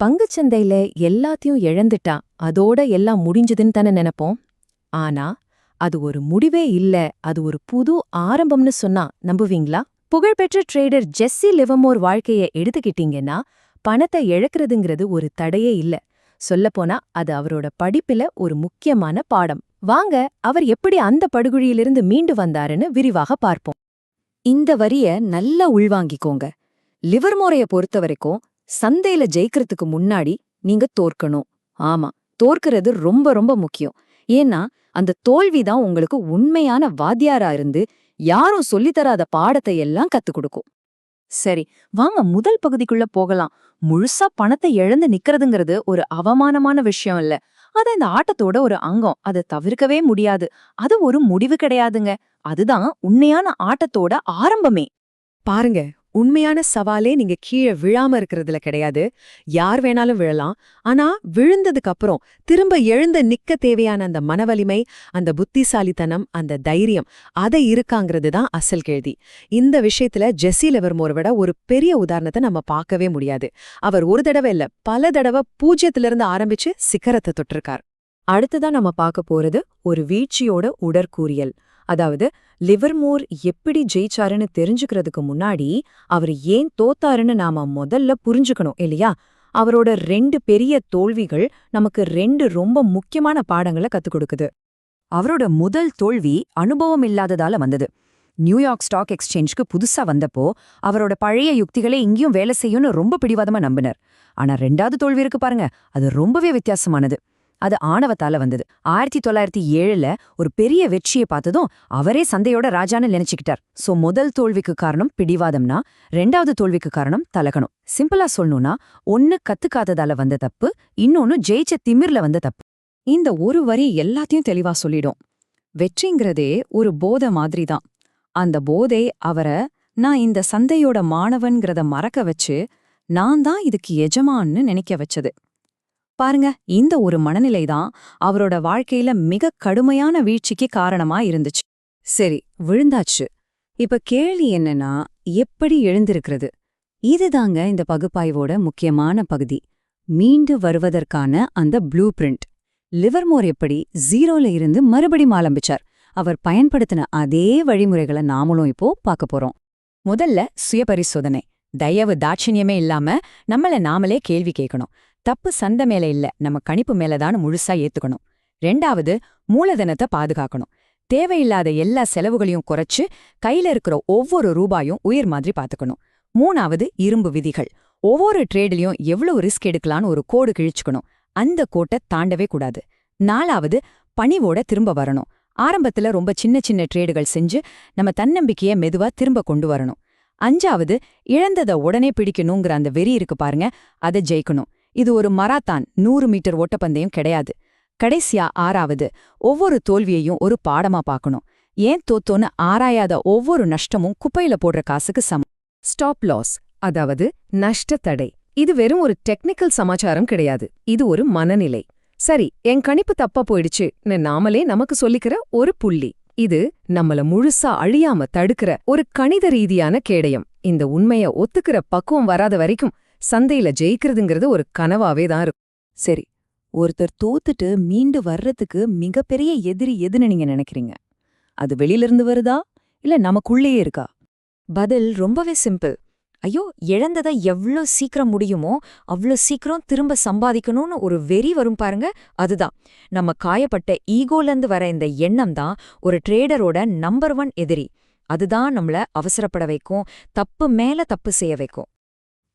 பங்குச்சந்தையில எல்லாத்தையும் இழந்துட்டா அதோட எல்லாம் முடிஞ்சதுன்னு தானே நினைப்போம். ஆனா அது ஒரு முடிவே இல்ல அது ஒரு புது ஆரம்பம்னு சொன்னா நம்புவீங்களா? புகழ்பெற்ற ட்ரேடர் ஜெஸ்ஸி லிவமோர் வாழ்க்கைய எடுத்துக்கிட்டீங்கன்னா பணத்தை இழக்கிறதுங்கிறது ஒரு தடையே இல்ல. சொல்லப்போனா அது அவரோட படிப்புல ஒரு முக்கியமான பாடம். வாங்க அவர் எப்படி அந்த படுகுழியிலிருந்து மீண்டு வந்தாருன்னு விரிவாக பார்ப்போம். இந்த வரிய நல்லா உள்வாங்கிக்கோங்க. லிவர்மோரைய பொறுத்த வரைக்கும் சந்தையில ஜெயிக்கிறதுக்கு முன்னாடி நீங்க தோற்கணும். ஆமா தோற்கிறது ரொம்ப ரொம்ப முக்கியம். ஏன்னா அந்த தோல்விதான் உங்களுக்கு உண்மையான வாத்தியாரா இருந்து யாரும் சொல்லித்தராத பாடத்தை எல்லாம் கத்துக் கொடுக்கும். சரி வாங்க முதல் பகுதிக்குள்ள போகலாம். முழுசா பணத்தை இழந்து நிக்கிறதுங்கிறது ஒரு அவமானமான விஷயம் இல்ல. அது இந்த ஆட்டத்தோட ஒரு அங்கம். அதை தவிர்க்கவே முடியாது. அது ஒரு முடிவு கிடையாதுங்க. அதுதான் உண்மையான ஆட்டத்தோட ஆரம்பமே. பாருங்க உண்மையான சவாலே நீங்க கீழே விழாம இருக்கிறதுல கிடையாது. யார் வேணாலும் விழலாம். ஆனா விழுந்ததுக்கு அப்புறம் திரும்ப எழுந்து நிக்க தேவையான அந்த மனவலிமை அந்த புத்திசாலித்தனம் அந்த தைரியம் அதை இருக்காங்கிறது தான் அசல் கேள்வி. இந்த விஷயத்துல ஜெஸ்ஸி லெவர்மோர் விட ஒரு பெரிய உதாரணத்தை நம்ம பார்க்கவே முடியாது. அவர் ஒரு தடவை இல்ல பல தடவை பூஜ்யத்துல இருந்து ஆரம்பிச்சு சிக்கரத்தை தொட்டிருக்கார். அடுத்ததா நம்ம பார்க்க போறது ஒரு வீழ்ச்சியோட உடற்கூறியல். அதாவது லிவர்மோர் எப்படி ஜெயிச்சாருன்னு தெரிஞ்சுக்கிறதுக்கு முன்னாடி அவர் ஏன் தோத்தாருன்னு நாம முதல்ல புரிஞ்சுக்கணும் இல்லையா? அவரோட ரெண்டு பெரிய தோல்விகள் நமக்கு ரெண்டு ரொம்ப முக்கியமான பாடங்களை கத்துக் கொடுக்குது. அவரோட முதல் தோல்வி அனுபவம் இல்லாததால வந்தது. நியூயார்க் ஸ்டாக் எக்ஸ்சேஞ்சுக்கு புதுசா வந்தப்போ அவரோட பழைய யுக்திகளே இங்கேயும் வேலை செய்யும்னு ரொம்ப பிடிவாதமா நம்பினர். ஆனா ரெண்டாவது தோல்வி இருக்கு பாருங்க அது ரொம்பவே வித்தியாசமானது. அது ஆணவத்தால வந்தது. ஆயிரத்தி தொள்ளாயிரத்தி ஏழுல ஒரு பெரிய வெற்றியை பார்த்ததும் அவரே சந்தையோட ராஜான்னு நினைச்சுக்கிட்டார். சோ முதல் தோல்விக்கு காரணம் பிடிவாதம்னா ரெண்டாவது தோல்விக்கு காரணம் தலகணும். சிம்பிளா சொல்லணும்னா ஒன்னு கத்துக்காததால வந்த தப்பு இன்னொன்னு ஜெயிச்ச திமிர்ல வந்த தப்பு. இந்த ஒரு வரி எல்லாத்தையும் தெளிவா சொல்லிடும். வெற்றிங்கிறதே ஒரு போத மாதிரி தான் அந்த போதை அவரை நான் இந்த சந்தையோட மாணவன்கிறத மறக்க வச்சு நான் தான் இதுக்கு எஜமான்னு நினைக்க வச்சது. பாருங்க இந்த ஒரு மனநிலை தான் அவரோட வாழ்க்கையில மிக கடுமையான வீழ்ச்சிக்கு காரணமா இருந்துச்சு. சரி விழுந்தாச்சு. இப்ப கேள்வி என்னன்னா எப்படி எழுந்திருக்கிறது? இதுதாங்க இந்த பகுப்பாய்வோட முக்கியமான பகுதி. மீண்டு வருவதற்கான அந்த ப்ளூ பிரிண்ட். லிவர்மோர் எப்படி ஜீரோல இருந்து மறுபடியும் ஆரம்பிச்சார். அவர் பயன்படுத்தின அதே வழிமுறைகளை நாமளும் இப்போ பார்க்க போறோம். முதல்ல சுயபரிசோதனை. தயவு தாட்சிணியமே இல்லாம நம்மள நாமளே கேள்வி கேட்கணும். தப்பு சந்த மேல இல்ல. நம்ம கணிப்பு மேலதான் முழுசா ஏத்துக்கணும். ரெண்டாவது மூலதனத்தை பாதுகாக்கணும். தேவையில்லாத எல்லா செலவுகளையும் குறைச்சு கையில இருக்கிற ஒவ்வொரு ரூபாயும் உயிர் மாதிரி பாத்துக்கணும். மூணாவது இரும்பு விதிகள். ஒவ்வொரு ட்ரேட்லயும் எவ்வளவு ரிஸ்க் எடுக்கலான்னு ஒரு கோடு கிழிச்சுக்கணும். அந்த கோட்டை தாண்டவே கூடாது. நாலாவது பணிவோட திரும்ப வரணும். ஆரம்பத்துல ரொம்ப சின்ன சின்ன ட்ரேடுகள் செஞ்சு நம்ம தன்னம்பிக்கைய மெதுவா திரும்ப கொண்டு வரணும். அஞ்சாவது இழந்தத உடனே பிடிக்கணுங்கிற அந்த வெறி இருக்கு பாருங்க அதை ஜெயிக்கணும். இது ஒரு மராத்தான் நூறு மீட்டர் ஓட்டப்பந்தயம் கிடையாது. கடைசியா ஆறாவது ஒவ்வொரு தோல்வியையும் ஒரு பாடமா பார்க்கணும். ஏன் தோத்தோன்னு ஆராயாத ஒவ்வொரு நஷ்டமும் குப்பையில போடுற காசுக்கு சமம். ஸ்டாப் லாஸ் அதாவது நஷ்டத்தடை. இது வெறும் ஒரு டெக்னிக்கல் சமாச்சாரம் கிடையாது. இது ஒரு மனநிலை. சரி என் கணிப்பு தப்பா போயிடுச்சுன்னு நாமளே நமக்கு சொல்லிக்கிற ஒரு புள்ளி. இது நம்மள முழுசா அழியாம தடுக்கிற ஒரு கணித ரீதியான கேடயம். இந்த உண்மைய ஒத்துக்கிற பக்குவம் வராத வரைக்கும் சந்தையில ஜெயிக்கிறதுங்கிறது ஒரு கனவாவே தான் இருக்கும். சரி ஒருத்தர் தோத்துட்டு மீண்டு வர்றதுக்கு மிகப்பெரிய எதிரி எதுன்னு நீங்க நினைக்கிறீங்க? அது வெளியிலிருந்து வருதா? இல்ல நமக்குள்ளேயே இருக்கா? பதில் ரொம்பவே சிம்பிள். ஐயோ இழந்ததை எவ்ளோ சீக்கிரம் முடியுமோ அவ்ளோ சீக்கிரம் திரும்ப சம்பாதிக்கணும்னு ஒரு வெறி வரும் பாருங்க அதுதான். நம்ம காயப்பட்ட ஈகோலேருந்து வர இந்த எண்ணம் தான் ஒரு ட்ரேடரோட நம்பர் ஒன் எதிரி. அதுதான் நம்மள அவசரப்பட வைக்கும் தப்பு மேல தப்பு செய்ய வைக்கும்.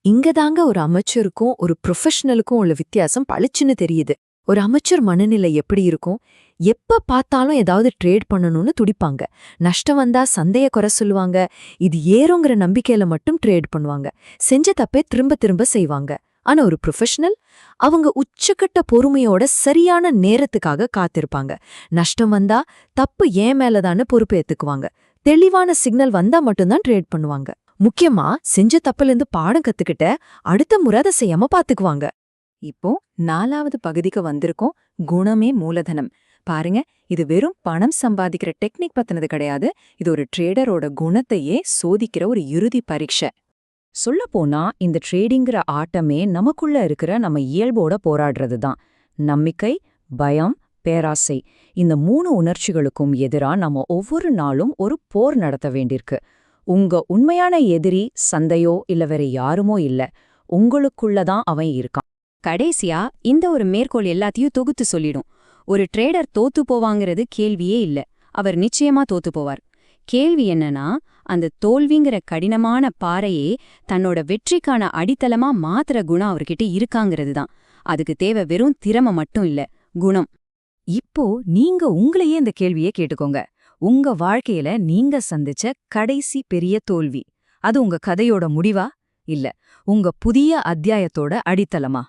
இங்கதாங்க ஒரு அமைச்சருக்கும் ஒரு ப்ரொஃபஷனலுக்கும் உள்ள வித்தியாசம் பளிச்சுன்னு தெரியுது. ஒரு அமைச்சர் மனநிலை எப்படி இருக்கும்? எப்ப பார்த்தாலும் ஏதாவது ட்ரேட் பண்ணணும்னு துடிப்பாங்க. நஷ்டம் வந்தா சந்தைய குறை சொல்லுவாங்க. இது ஏறுங்கிற நம்பிக்கையில மட்டும் ட்ரேட் பண்ணுவாங்க. செஞ்ச தப்பே திரும்ப திரும்ப செய்வாங்க. ஆனா ஒரு ப்ரொஃபஷனல் அவங்க உச்சக்கட்ட பொறுமையோட சரியான நேரத்துக்காக காத்திருப்பாங்க. நஷ்டம் வந்தா தப்பு ஏன் மேலதான்னு பொறுப்பு ஏத்துக்குவாங்க தெளிவான சிக்னல் வந்தா மட்டும்தான் ட்ரேட் பண்ணுவாங்க. முக்கியமா செஞ்ச தப்பிலிருந்து பாடம் கத்துக்கிட்ட அடுத்த முறை அதை செய்யாம பாத்துக்குவாங்க. இப்போ நாலாவது பகுதிக்கு வந்திருக்கோம் குணமே மூலதனம். பாருங்க இது வெறும் பணம் சம்பாதிக்கிற டெக்னிக் பத்தினது கிடையாது. இது ஒரு ட்ரேடரோட குணத்தையே சோதிக்கிற ஒரு இறுதி பரீட்சை. சொல்லப்போனா இந்த ட்ரேடிங்கிற ஆட்டமே நமக்குள்ள இருக்கிற நம்ம இயல்போட போராடுறது தான் நம்பிக்கை பயம் பேராசை. இந்த மூணு உணர்ச்சிகளுக்கும் எதிரா நம்ம ஒவ்வொரு நாளும் ஒரு போர் நடத்த வேண்டியிருக்கு. உங்க உண்மையான எதிரி சந்தையோ இல்ல வேற யாருமோ இல்ல உங்களுக்குள்ள தான் அவன் இருக்கான். கடைசியா இந்த ஒரு மேற்கோள் எல்லாத்தையும் தொகுத்து சொல்லிடும். ஒரு ட்ரேடர் தோத்து போவாங்கிறது கேள்வியே இல்ல. அவர் நிச்சயமா தோத்து போவார். கேள்வி என்னன்னா அந்த தோல்விங்கிற கடினமான பாறையே தன்னோட வெற்றிக்கான அடித்தளமா மாத்துற குணம் அவர்கிட்ட இருக்காங்கிறது தான். அதுக்கு தேவை வெறும் திறமை மட்டும் இல்ல குணம். இப்போ நீங்க உங்களையே இந்த கேள்வியே கேட்டுக்கோங்க. உங்க வாழ்க்கையில நீங்க சந்திச்ச கடைசி பெரிய தோல்வி. அது உங்க கதையோட முடிவா? இல்ல உங்க புதிய அத்தியாயத்தோட அடித்தளமா?